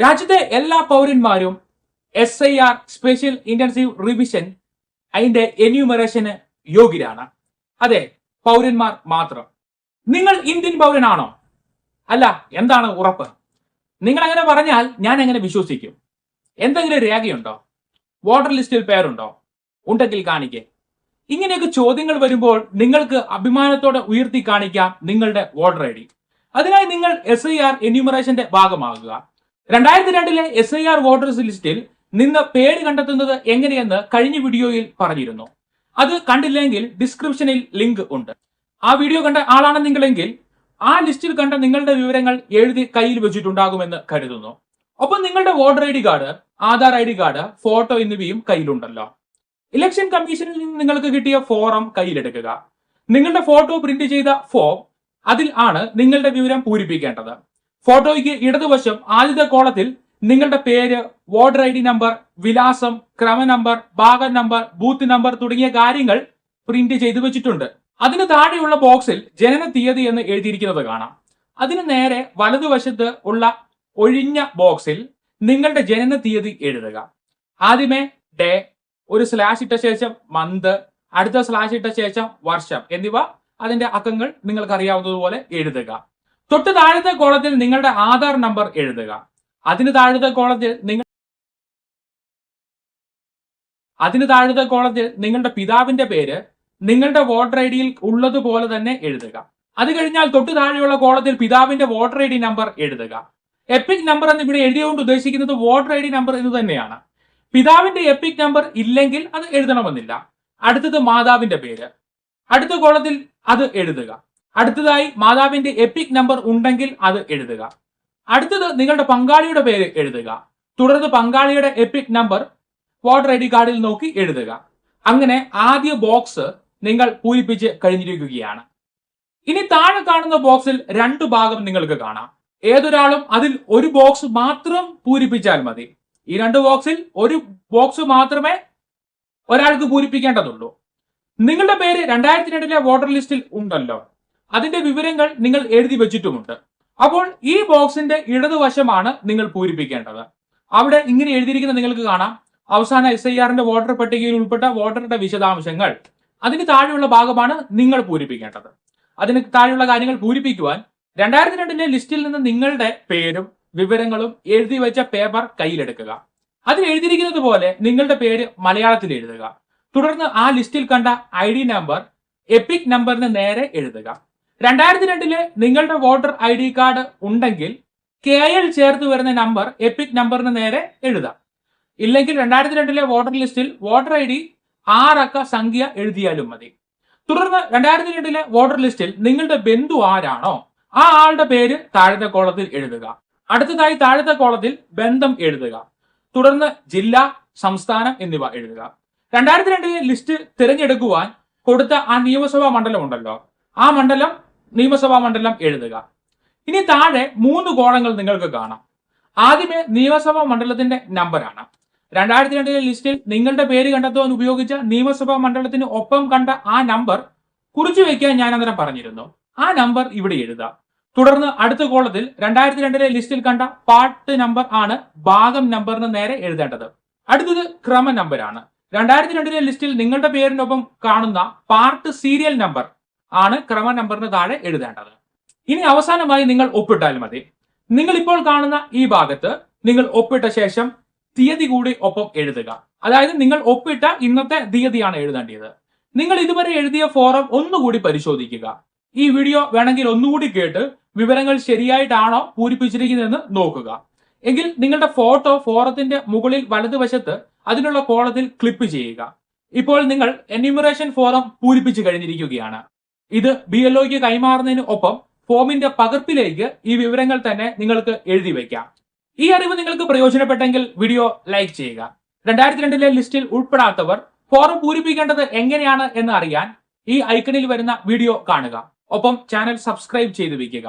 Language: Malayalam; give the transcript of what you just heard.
രാജ്യത്തെ എല്ലാ പൗരന്മാരും S I R special intensive revision അതിന്റെ എന്യൂമറേഷന് യോഗ്യരാണ്. അതെ പൗരന്മാർ മാത്രം. നിങ്ങൾ ഇന്ത്യൻ പൗരനാണോ? അല്ല എന്താണ് ഉറപ്പ്? നിങ്ങൾ അങ്ങനെ പറഞ്ഞാൽ ഞാൻ എങ്ങനെ വിശ്വസിക്കും. എന്തെങ്കിലും രേഖയുണ്ടോ? വോട്ടർ ലിസ്റ്റിൽ പേരുണ്ടോ? ഉണ്ടെങ്കിൽ കാണിക്കേ. ഇങ്ങനെയൊക്കെ ചോദ്യങ്ങൾ വരുമ്പോൾ നിങ്ങൾക്ക് അഭിമാനത്തോടെ ഉയർത്തി കാണിക്കാം നിങ്ങളുടെ വോട്ടർ ഐ ഡി. അതിനായി നിങ്ങൾ എസ് ഐ ആർ എന്യൂമറേഷന്റെ ഭാഗമാകുക. രണ്ടായിരത്തി രണ്ടിലെ എസ് ഐ ആർ വോട്ടേഴ്സ് ലിസ്റ്റിൽ നിന്ന് പേര് കണ്ടെത്തുന്നത് എങ്ങനെയെന്ന് കഴിഞ്ഞ വീഡിയോയിൽ പറഞ്ഞിരുന്നു. അത് കണ്ടില്ലെങ്കിൽ ഡിസ്ക്രിപ്ഷനിൽ ലിങ്ക് ഉണ്ട്. ആ വീഡിയോ കണ്ട ആളാണ് നിങ്ങളെങ്കിൽ ആ ലിസ്റ്റിൽ കണ്ട നിങ്ങളുടെ വിവരങ്ങൾ എഴുതി കയ്യിൽ വെച്ചിട്ടുണ്ടാകുമെന്ന് കരുതുന്നു. ഒപ്പം നിങ്ങളുടെ voter I D card Aadhaar I D card photo എന്നിവയും കയ്യിലുണ്ടല്ലോ. ഇലക്ഷൻ കമ്മീഷനിൽ നിന്ന് നിങ്ങൾക്ക് കിട്ടിയ ഫോറം കയ്യിലെടുക്കുക. നിങ്ങളുടെ ഫോട്ടോ പ്രിന്റ് ചെയ്ത ഫോം അതിൽ ആണ് നിങ്ങളുടെ വിവരം പൂരിപ്പിക്കേണ്ടത്. ഫോട്ടോയ്ക്ക് ഇടതുവശം ആദ്യത്തെ കോളത്തിൽ നിങ്ങളുടെ പേര് വോട്ടർ ഐ ഡി നമ്പർ വിലാസം ക്രമ നമ്പർ ഭാഗ നമ്പർ ബൂത്ത് നമ്പർ തുടങ്ങിയ കാര്യങ്ങൾ പ്രിന്റ് ചെയ്തു വെച്ചിട്ടുണ്ട്. അതിന് താഴെയുള്ള ബോക്സിൽ ജനന തീയതി എന്ന് എഴുതിയിരിക്കുന്നത് കാണാം. അതിന് നേരെ വലതുവശത്ത് ഉള്ള ഒഴിഞ്ഞ ബോക്സിൽ നിങ്ങളുടെ ജനന തീയതി എഴുതുക. ആദ്യമേ ഡേ ഒരു സ്ലാഷ് ഇട്ട ശേഷം മന്ത് അടുത്ത സ്ലാഷ് ഇട്ട ശേഷം വർഷം എന്നിവ അതിന്റെ അക്കങ്ങൾ നിങ്ങൾക്ക് അറിയാവുന്നതുപോലെ എഴുതുക. തൊട്ട് താഴത്തെ കോളത്തിൽ നിങ്ങളുടെ ആധാർ നമ്പർ എഴുതുക. അതിന് താഴത്തെ കോളത്തിൽ നിങ്ങൾ അതിന് താഴത്തെ കോളത്തിൽ നിങ്ങളുടെ പിതാവിന്റെ പേര് നിങ്ങളുടെ വോട്ടർ ഐ ഡിയിൽ ഉള്ളതുപോലെ തന്നെ എഴുതുക. അത് കഴിഞ്ഞാൽ തൊട്ട് താഴെയുള്ള കോളത്തിൽ പിതാവിന്റെ വോട്ടർ ഐ ഡി നമ്പർ എഴുതുക. എപ്പിക് നമ്പർ എന്ന് ഇവിടെ എഴുതിയുകൊണ്ട് ഉദ്ദേശിക്കുന്നത് വോട്ടർ ഐ ഡി നമ്പർ എന്ന് തന്നെയാണ്. പിതാവിന്റെ എപ്പിക് നമ്പർ ഇല്ലെങ്കിൽ അത് എഴുതണമെന്നില്ല. അടുത്തത് മാതാവിന്റെ പേര്. അടുത്ത കോളത്തിൽ അത് എഴുതുക. അടുത്തതായി മാതാവിന്റെ എപ്പിക് നമ്പർ ഉണ്ടെങ്കിൽ അത് എഴുതുക. അടുത്തത് നിങ്ങളുടെ പങ്കാളിയുടെ പേര് എഴുതുക. തുടർന്ന് പങ്കാളിയുടെ EPIC number voter I D കാർഡിൽ നോക്കി എഴുതുക. അങ്ങനെ ആദ്യ ബോക്സ് നിങ്ങൾ പൂരിപ്പിച്ച് കഴിഞ്ഞിരിക്കുകയാണ്. ഇനി താഴെ കാണുന്ന ബോക്സിൽ രണ്ട് ഭാഗം നിങ്ങൾക്ക് കാണാം. ഏതൊരാളും അതിൽ ഒരു ബോക്സ് മാത്രം പൂരിപ്പിച്ചാൽ മതി. ഈ രണ്ട് ബോക്സിൽ ഒരു ബോക്സ് മാത്രമേ ഒരാൾക്ക് പൂരിപ്പിക്കേണ്ടതുള്ളൂ. നിങ്ങളുടെ പേര് രണ്ടായിരത്തി രണ്ടിലെ വോട്ടർ ലിസ്റ്റിൽ ഉണ്ടല്ലോ. അതിന്റെ വിവരങ്ങൾ നിങ്ങൾ എഴുതി വെച്ചിട്ടുമുണ്ട്. അപ്പോൾ ഈ ബോക്സിന്റെ ഇടതുവശമാണ് നിങ്ങൾ പൂരിപ്പിക്കേണ്ടത്. അവിടെ ഇങ്ങനെ എഴുതിയിരിക്കുന്ന നിങ്ങൾക്ക് കാണാം. അവസാന എസ് ഐ ആറിന്റെ വോട്ടർ പട്ടികയിൽ ഉൾപ്പെട്ട വോട്ടറുടെ വിശദാംശങ്ങൾ. അതിന് താഴെയുള്ള ഭാഗമാണ് നിങ്ങൾ പൂരിപ്പിക്കേണ്ടത്. അതിന് താഴെയുള്ള കാര്യങ്ങൾ പൂരിപ്പിക്കുവാൻ രണ്ടായിരത്തി രണ്ടിലെ ലിസ്റ്റിൽ നിന്ന് നിങ്ങളുടെ പേരും വിവരങ്ങളും എഴുതി വെച്ച പേപ്പർ കയ്യിലെടുക്കുക. അതിൽ എഴുതിയിരിക്കുന്നത് പോലെ നിങ്ങളുടെ പേര് മലയാളത്തിൽ എഴുതുക. തുടർന്ന് ആ ലിസ്റ്റിൽ കണ്ട ഐ നമ്പർ എപ്പിക് നമ്പറിന് നേരെ എഴുതുക. രണ്ടായിരത്തി രണ്ടിൽ നിങ്ങളുടെ വോട്ടർ ഐ ഡി കാർഡ് ഉണ്ടെങ്കിൽ കെ എൽ ചേർത്ത് വരുന്ന നമ്പർ എപ്പിക് നമ്പറിന് നേരെ എഴുതാം. ഇല്ലെങ്കിൽ രണ്ടായിരത്തി രണ്ടിലെ വോട്ടർ ലിസ്റ്റിൽ വോട്ടർ ഐ ഡി ആറക്ക സംഖ്യ എഴുതിയാലും മതി. തുടർന്ന് രണ്ടായിരത്തി രണ്ടിലെ വോട്ടർ ലിസ്റ്റിൽ നിങ്ങളുടെ ബന്ധു ആരാണോ ആ ആളുടെ പേര് താഴത്തെ കോളത്തിൽ എഴുതുക. അടുത്തതായി താഴത്തെ കോളത്തിൽ ബന്ധം എഴുതുക. തുടർന്ന് ജില്ല സംസ്ഥാനം എന്നിവ എഴുതുക. രണ്ടായിരത്തി രണ്ടിലെ ലിസ്റ്റ് തിരഞ്ഞെടുക്കുവാൻ കൊടുത്ത ആ നിയമസഭാ മണ്ഡലം ഉണ്ടല്ലോ. ആ മണ്ഡലം നിയമസഭാ മണ്ഡലം എഴുതുക. ഇനി താഴെ മൂന്ന് കോളങ്ങൾ നിങ്ങൾക്ക് കാണാം. ആദ്യമേ നിയമസഭാ മണ്ഡലത്തിന്റെ നമ്പറാണ് രണ്ടായിരത്തി രണ്ടിലെ ലിസ്റ്റിൽ നിങ്ങളുടെ പേര് കണ്ടെത്തുവാൻ ഉപയോഗിച്ച നിയമസഭാ മണ്ഡലത്തിന് ഒപ്പം കണ്ട ആ നമ്പർ കുറിച്ചു വയ്ക്കാൻ ഞാൻ അന്നേരം പറഞ്ഞിരുന്നു. ആ നമ്പർ ഇവിടെ എഴുതാം. തുടർന്ന് അടുത്ത കോളത്തിൽ രണ്ടായിരത്തി രണ്ടിലെ ലിസ്റ്റിൽ കണ്ട പാട്ട് നമ്പർ ആണ് ഭാഗം നമ്പറിന് നേരെ എഴുതേണ്ടത്. അടുത്തത് ക്രമ നമ്പറാണ് രണ്ടായിരത്തി രണ്ടിലെ ലിസ്റ്റിൽ നിങ്ങളുടെ പേരിനൊപ്പം കാണുന്ന പാർട്ട് സീരിയൽ നമ്പർ ആണ് ക്രമ നമ്പറിന് താഴെ എഴുതേണ്ടത്. ഇനി അവസാനമായി നിങ്ങൾ ഒപ്പിട്ടാൽ മതി. നിങ്ങൾ ഇപ്പോൾ കാണുന്ന ഈ ഭാഗത്ത് നിങ്ങൾ ഒപ്പിട്ട ശേഷം തീയതി കൂടി ഒപ്പം എഴുതുക. അതായത് നിങ്ങൾ ഒപ്പിട്ട ഇന്നത്തെ തീയതിയാണ് എഴുതേണ്ടത് നിങ്ങൾ ഇതുവരെ എഴുതിയ ഫോറം ഒന്നുകൂടി പരിശോധിക്കുക. ഈ വീഡിയോ വേണമെങ്കിൽ ഒന്നുകൂടി കേട്ട് വിവരങ്ങൾ ശരിയായിട്ടാണോ പൂരിപ്പിച്ചിരിക്കുന്നതെന്ന് നോക്കുക. എങ്കിൽ നിങ്ങളുടെ ഫോട്ടോ ഫോറത്തിന്റെ മുകളിൽ വലതുവശത്ത് അതിനുള്ള കോളത്തിൽ ക്ലിപ്പ് ചെയ്യുക. ഇപ്പോൾ നിങ്ങൾ എന്യൂമറേഷൻ ഫോറം പൂരിപ്പിച്ചു കഴിഞ്ഞിരിക്കുകയാണ്. ഇത് ബി എൽ ഒക്ക് കൈമാറുന്നതിന് ഒപ്പം ഫോമിന്റെ പകർപ്പിലേക്ക് ഈ വിവരങ്ങൾ തന്നെ നിങ്ങൾക്ക് എഴുതി വയ്ക്കാം. ഈ അറിവ് നിങ്ങൾക്ക് പ്രയോജനപ്പെട്ടെങ്കിൽ വീഡിയോ ലൈക്ക് ചെയ്യുക. രണ്ടായിരത്തി രണ്ടിലെ ലിസ്റ്റിൽ ഉൾപ്പെടാത്തവർ ഫോറം പൂരിപ്പിക്കേണ്ടത് എങ്ങനെയാണ് എന്ന് അറിയാൻ ഈ ഐക്കണിൽ വരുന്ന വീഡിയോ കാണുക. ഒപ്പം ചാനൽ സബ്സ്ക്രൈബ് ചെയ്തു വെക്കുക